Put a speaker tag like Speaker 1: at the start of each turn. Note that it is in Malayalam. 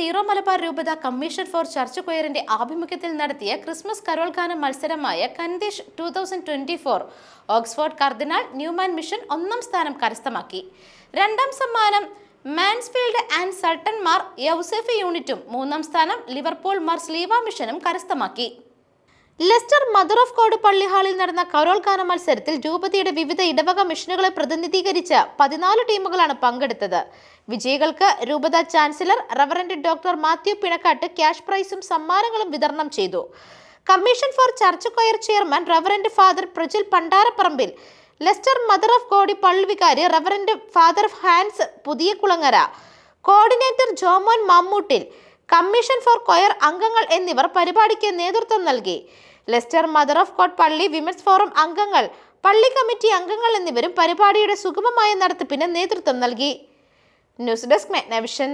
Speaker 1: സീറോ മലബാർ രൂപത കമ്മീഷൻ ഫോർ ചർച്ച് കൊയറിന്റെ ആഭിമുഖ്യത്തിൽ നടത്തിയ ക്രിസ്മസ് കരോൾഗാന മത്സരമായ കന്തീഷ് two thousand twenty four Oxford cardinal Newman mission ഒന്നാം സ്ഥാനം കരസ്ഥമാക്കി. രണ്ടാം സമ്മാനം മാൻസ്ഫീൽഡ് ആൻഡ് സൾട്ടൻമാർ യൗസെഫ് യൂണിറ്റും മൂന്നാം സ്ഥാനം ലിവർപൂൾ മാർ സ്ലീവ മിഷനും കരസ്ഥമാക്കി. ലെസ്റ്റർ മദർ ഓഫ് കോഡ് പള്ളി ഹാളിൽ നടന്ന കരോൾ ഗാന മത്സരത്തിൽ രൂപതയുടെ വിവിധ ഇടവക മിഷനുകളെ പ്രതിനിധീകരിച്ച് പതിനാല് ടീമുകളാണ് പങ്കെടുത്തത്. വിജയികൾക്ക് രൂപത chancellor reverend doctor Mathew Pinakkattu cash പ്രൈസും സമ്മാനങ്ങളും വിതരണം ചെയ്തു. Commission for church choir chairman reverend father Prajil Pandaraparambil Leicester mother of God പള്ളി വികാരി reverend father Hans Puthiyakulangara coordinator Jomon Mammoottil commission for choir അംഗങ്ങൾ എന്നിവർ പരിപാടിക്ക് നേതൃത്വം നൽകി. ലെസ്റ്റർ മദർ ഓഫ് കോട്ട് പള്ളി വിമൻസ് ഫോറം അംഗങ്ങൾ പള്ളി കമ്മിറ്റി അംഗങ്ങൾ എന്നിവരും പരിപാടിയുടെ സുഗമമായ നടത്തിപ്പിന് നേതൃത്വം നൽകി. News desk Magnavision.